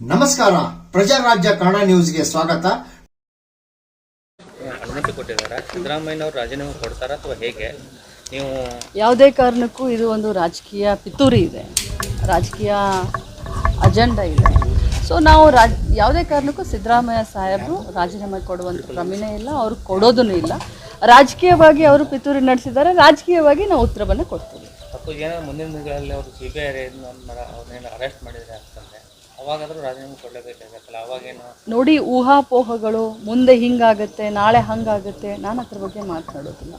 ನಮಸ್ಕಾರ ಪ್ರಜಾರಾಜ್ಯ ಕನ್ನಡ ನ್ಯೂಸ್ಗೆ ಸ್ವಾಗತ. ಅನುಮತಿ ಕೊಟ್ಟಿದ್ದಾರೆ. ಸಿದ್ದರಾಮಯ್ಯನವರು ರಾಜೀನಾಮೆ ಕೊಡ್ತಾರ ಅಥವಾ ಹೇಗೆ? ನೀವು ಯಾವುದೇ ಕಾರಣಕ್ಕೂ ಇದು ಒಂದು ರಾಜಕೀಯ ಪಿತೂರಿ ಇದೆ. ರಾಜಕೀಯ ಅಜೆಂಡಾ ಇದೆ. ಸೊ ನಾವು ರಾಜ್ ಯಾವುದೇ ಕಾರಣಕ್ಕೂ ಸಿದ್ದರಾಮಯ್ಯ ಸಾಹೇಬರು ರಾಜೀನಾಮೆ ಕೊಡುವಂಥ ಪ್ರಮೇಯ ಇಲ್ಲ ಅವ್ರು ಕೊಡೋದೂ ಇಲ್ಲ. ರಾಜಕೀಯವಾಗಿ ಅವರು ಪಿತೂರಿ ನಡೆಸಿದ್ದಾರೆ ರಾಜಕೀಯವಾಗಿ ನಾವು ಉತ್ತರವನ್ನು ಕೊಡ್ತೀವಿ. ಮುಂದಿನ ದಿನಗಳಲ್ಲಿ ಅವರು ಸಿ ಬಿ ಐ ಅವ್ರನ್ನೇನು ಅರೆಸ್ಟ್ ಮಾಡಿದ್ರೆ ಅಂತಂದ್ರೆ ಅವಾಗಾದರೂ ರಾಜೀನಾಮೆ ಕೊಡಲೇಬೇಕಾಗತ್ತಲ್ಲ ಅವಾಗೇನು? ನೋಡಿ ಊಹಾಪೋಹಗಳು ಮುಂದೆ ಹಿಂಗಾಗತ್ತೆ ನಾಳೆ ಹಂಗಾಗತ್ತೆ ನಾನು ಅದ್ರ ಬಗ್ಗೆ ಮಾತನಾಡೋದಿಲ್ಲ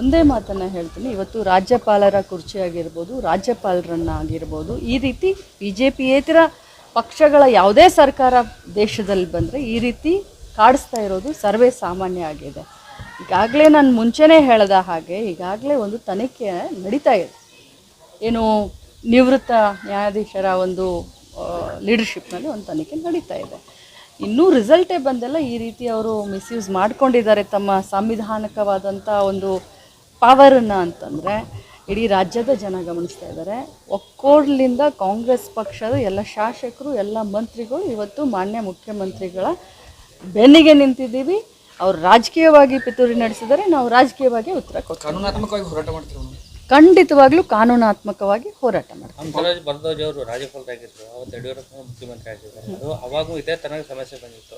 ಒಂದೇ ಮಾತನ್ನು ಹೇಳ್ತೀನಿ ಇವತ್ತು ರಾಜ್ಯಪಾಲರ ಕುರ್ಚಿ ಆಗಿರ್ಬೋದು ರಾಜ್ಯಪಾಲರನ್ನ ಆಗಿರ್ಬೋದು ಈ ರೀತಿ ಬಿ ಜೆ ಪಿಯೇತರ ಪಕ್ಷಗಳ ಯಾವುದೇ ಸರ್ಕಾರ ದೇಶದಲ್ಲಿ ಬಂದರೆ ಈ ರೀತಿ ಕಾಡಿಸ್ತಾ ಇರೋದು ಸರ್ವೇ ಸಾಮಾನ್ಯ ಆಗಿದೆ. ಈಗಾಗಲೇ ನಾನು ಮುಂಚೆನೇ ಹೇಳ್ದ ಹಾಗೆ ಈಗಾಗಲೇ ಒಂದು ತನಿಖೆ ನಡೀತಾ ಇದೆ. ಏನು ನಿವೃತ್ತ ನ್ಯಾಯಾಧೀಶರ ಒಂದು ಲೀಡರ್ಶಿಪ್ನಲ್ಲಿ ಒಂದು ತನಿಖೆ ನಡೀತಾ ಇದೆ. ಇನ್ನೂ ರಿಸಲ್ಟೇ ಬಂದೆಲ್ಲ. ಈ ರೀತಿ ಅವರು ಮಿಸ್ಯೂಸ್ ಮಾಡ್ಕೊಂಡಿದ್ದಾರೆ ತಮ್ಮ ಸಾಂವಿಧಾನಿಕವಾದಂಥ ಒಂದು ಪವರನ್ನು ಅಂತಂದರೆ ಇಡೀ ರಾಜ್ಯದ ಜನ ಗಮನಿಸ್ತಾ ಇದ್ದಾರೆ. ಒಕ್ಕೋಡ್ಲಿಂದ ಕಾಂಗ್ರೆಸ್ ಪಕ್ಷದ ಎಲ್ಲ ಶಾಸಕರು, ಎಲ್ಲ ಮಂತ್ರಿಗಳು ಇವತ್ತು ಮಾನ್ಯ ಮುಖ್ಯಮಂತ್ರಿಗಳ ಬೆನ್ನಿಗೆ ನಿಂತಿದ್ದೀವಿ. ಅವ್ರು ರಾಜಕೀಯವಾಗಿ ಪಿತೂರಿ ನಡೆಸಿದರೆ ನಾವು ರಾಜಕೀಯವಾಗಿ ಉತ್ತರ ಕೊಡ್ತೀವಿ. ಕಾನೂನಾತ್ಮಕವಾಗಿ ಹೋರಾಟ ಮಾಡ್ತಿರೋದು ಖಂಡಿತವಾಗ್ಲೂ ಕಾನೂನಾತ್ಮಕವಾಗಿ ಹೋರಾಟ ಮಾಡ್ತಾರೆ ಹಂಸರಾಜ್ ಅವರು ರಾಜ್ಯಪಾಲರಾಗಿದ್ರು ಅವತ್ತು ಯಡಿಯೂರಪ್ಪ ಮುಖ್ಯಮಂತ್ರಿ ಆಗಿದ್ದಾರೆ. ಅದು ಅವಾಗೂ ಇದೇ ತನಕ ಸಮಸ್ಯೆ ಬಂದಿತ್ತು.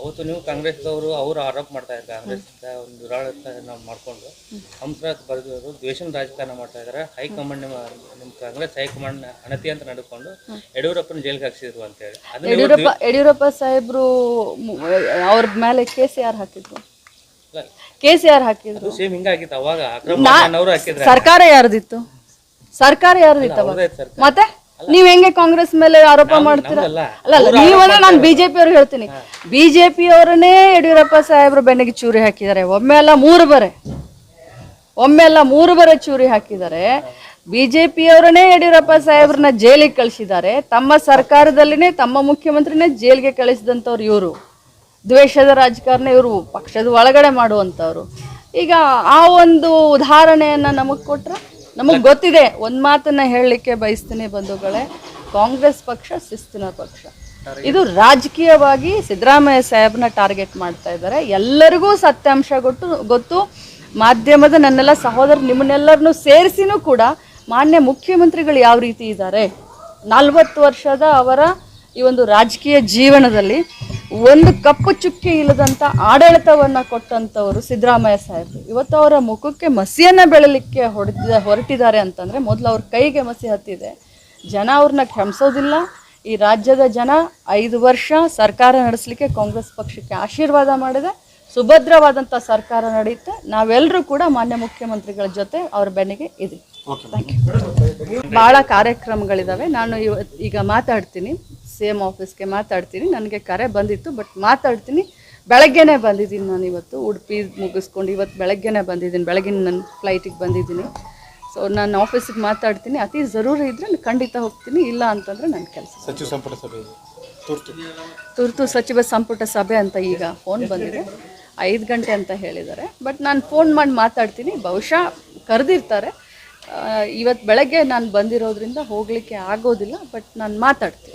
ಅವತ್ತು ನೀವು ಕಾಂಗ್ರೆಸ್ದವರು ಅವರು ಆರೋಪ ಮಾಡ್ತಾ ಇದ್ದಾರೆ ಕಾಂಗ್ರೆಸ್ ಒಂದು ದುರಾಡಳಿತ ನಾವು ಮಾಡ್ಕೊಂಡು. ಹಂಸರಾಜ್ ಬರ್ದೋರು ದ್ವೇಷನ ರಾಜಕಾರಣ ಮಾಡ್ತಾ ಇದ್ದಾರೆ. ಹೈಕಮಾಂಡ್ ನಿಮ್ ನಿಮ್ಮ ಕಾಂಗ್ರೆಸ್ ಹೈಕಮಾಂಡ್ ಅಣತಿ ಅಂತ ನಡ್ಕೊಂಡು ಯಡಿಯೂರಪ್ಪನ ಜೈಲಿಗೆ ಹಾಕ್ಸಿದ್ರು ಅಂತ ಹೇಳಿ. ಅದನ್ನ ಇವ್ರು ಯಡಿಯೂರಪ್ಪ ಯಡಿಯೂರಪ್ಪ ಸಾಹೇಬ್ರು ಅವ್ರ ಮೇಲೆ ಕೇಸ್ ಯಾರು ಹಾಕಿದ್ರು? ಇಲ್ಲ, ಕೇಸ್ ಹಾಕಿದ್ರು ಸೇಮ್ ಹಿಂಗಾಗಿತ್ತು ಅವಾಗ ಸರ್ಕಾರ ಯಾರ್ದಿತ್ತು? ಸರ್ಕಾರ ಯಾರ್ದಿತ್ತು ಅವಾಗ ಮತ್ತೆ? ನೀವ್ ಹೆಂಗೆ ಕಾಂಗ್ರೆಸ್ ಮೇಲೆ ಆರೋಪ ಮಾಡ್ತೀರಾ. ಅಲ್ಲ ಅಲ್ಲ ನಾನ್ ನಾನು ಬಿಜೆಪಿ ಅವ್ರಿಗೆ ಹೇಳ್ತೀನಿ. ಬಿಜೆಪಿ ಅವರನ್ನೇ ಯಡಿಯೂರಪ್ಪ ಸಾಹೇಬ್ರು ಬೆನ್ನಿಗೆ ಚೂರಿ ಹಾಕಿದ್ದಾರೆ. ಒಮ್ಮೆ ಅಲ್ಲ ಮೂರು ಬರೆ. ಒಮ್ಮೆ ಅಲ್ಲ ಮೂರು ಬರೆ ಚೂರಿ ಹಾಕಿದ್ದಾರೆ. ಬಿಜೆಪಿಯವರನ್ನೇ ಯಡಿಯೂರಪ್ಪ ಸಾಹೇಬ್ರನ್ನ ಜೈಲಿಗೆ ಕಳಿಸಿದ್ದಾರೆ. ತಮ್ಮ ಸರ್ಕಾರದಲ್ಲಿನೇ ತಮ್ಮ ಮುಖ್ಯಮಂತ್ರಿನೇ ಜೈಲಿಗೆ ಕಳಿಸಿದಂಥವ್ರು ಇವರು. ದ್ವೇಷದ ರಾಜಕಾರಣ ಇವರು ಪಕ್ಷದ ಒಳಗಡೆ ಮಾಡುವಂಥವ್ರು. ಈಗ ಆ ಒಂದು ಉದಾಹರಣೆಯನ್ನು ನಮಗೆ ಕೊಟ್ಟರೆ ನಮಗೆ ಗೊತ್ತಿದೆ ಒಂದು ಮಾತನ್ನ ಹೇಳಲಿಕ್ಕೆ ಬಯಸ್ತೀನಿ ಬಂಧುಗಳೇ ಕಾಂಗ್ರೆಸ್ ಪಕ್ಷ ಶಿಸ್ತಿನ ಪಕ್ಷ. ಇದು ರಾಜಕೀಯವಾಗಿ ಸಿದ್ದರಾಮಯ್ಯ ಸಾಹೇಬ್ನ ಟಾರ್ಗೆಟ್ ಮಾಡ್ತಾ ಇದ್ದಾರೆ. ಎಲ್ಲರಿಗೂ ಸತ್ಯಾಂಶ ಗೊತ್ತು ಗೊತ್ತು. ಮಾಧ್ಯಮದ ನನ್ನೆಲ್ಲ ಸಹೋದರ ನಿಮ್ಮನ್ನೆಲ್ಲರನ್ನೂ ಸೇರಿಸಿನೂ ಕೂಡ ಮಾನ್ಯ ಮುಖ್ಯಮಂತ್ರಿಗಳು ಯಾವ ರೀತಿ ಇದ್ದಾರೆ? ನಲ್ವತ್ತು ವರ್ಷದ ಅವರ ಈ ಒಂದು ರಾಜಕೀಯ ಜೀವನದಲ್ಲಿ ಒಂದು ಕಪ್ಪು ಚುಕ್ಕಿ ಇಲ್ಲದಂಥ ಆಡಳಿತವನ್ನ ಕೊಟ್ಟಂಥವರು ಸಿದ್ದರಾಮಯ್ಯ ಸಾಹೇಬರು. ಇವತ್ತು ಅವರ ಮುಖಕ್ಕೆ ಮಸಿಯನ್ನ ಬೆಳಲಿಕ್ಕೆ ಹೊಡೆದ ಹೊರಟಿದ್ದಾರೆ ಅಂತಂದರೆ ಮೊದಲು ಅವ್ರ ಕೈಗೆ ಮಸಿ ಹತ್ತಿದೆ. ಜನ ಅವ್ರನ್ನ ಕ್ಷಮಿಸೋದಿಲ್ಲ. ಈ ರಾಜ್ಯದ ಜನ ಐದು ವರ್ಷ ಸರ್ಕಾರ ನಡೆಸಲಿಕ್ಕೆ ಕಾಂಗ್ರೆಸ್ ಪಕ್ಷಕ್ಕೆ ಆಶೀರ್ವಾದ ಮಾಡಿದೆ. ಸುಭದ್ರವಾದಂಥ ಸರ್ಕಾರ ನಡೆಯುತ್ತೆ. ನಾವೆಲ್ಲರೂ ಕೂಡ ಮಾನ್ಯ ಮುಖ್ಯಮಂತ್ರಿಗಳ ಜೊತೆ ಅವ್ರ ಬೆನ್ನಿಗೆ ಇದೆ ಭಾಳ ಕಾರ್ಯಕ್ರಮಗಳಿದಾವೆ. ನಾನು ಇವತ್ತು ಈಗ ಮಾತಾಡ್ತೀನಿ. ಸಿ ಎಂ ಆಫೀಸ್ಗೆ ಮಾತಾಡ್ತೀನಿ. ನನಗೆ ಕರೆ ಬಂದಿತ್ತು ಬಟ್ ಮಾತಾಡ್ತೀನಿ. ಬೆಳಗ್ಗೆನೇ ಬಂದಿದ್ದೀನಿ ನಾನು ಇವತ್ತು. ಉಡುಪಿ ಮುಗಿಸ್ಕೊಂಡು ಇವತ್ತು ಬೆಳಗ್ಗೆನೇ ಬಂದಿದ್ದೀನಿ. ಬೆಳಗಿನ ನನ್ನ ಫ್ಲೈಟಿಗೆ ಬಂದಿದ್ದೀನಿ. ಸೊ ನಾನು ಆಫೀಸಿಗೆ ಮಾತಾಡ್ತೀನಿ. ಅತಿ ಜರೂರಿ ಇದ್ದರೆ ಖಂಡಿತ ಹೋಗ್ತೀನಿ. ಇಲ್ಲ ಅಂತಂದರೆ ನನ್ನ ಕೆಲಸ. ಸಚಿವ ಸಂಪುಟ ಸಭೆ ತುರ್ತು. ತುರ್ತು ಸಚಿವ ಸಂಪುಟ ಸಭೆ ಅಂತ ಈಗ ಫೋನ್ ಬಂದಿದೆ. ಐದು ಗಂಟೆ ಅಂತ ಹೇಳಿದ್ದಾರೆ. ಬಟ್ ನಾನು ಫೋನ್ ಮಾಡಿ ಮಾತಾಡ್ತೀನಿ. ಬಹುಶಃ ಕರೆದಿರ್ತಾರೆ. ಇವತ್ತು ಬೆಳಗ್ಗೆ ನಾನು ಬಂದಿರೋದ್ರಿಂದ ಹೋಗಲಿಕ್ಕೆ ಆಗೋದಿಲ್ಲ ಬಟ್ ನಾನು ಮಾತಾಡ್ತೀನಿ.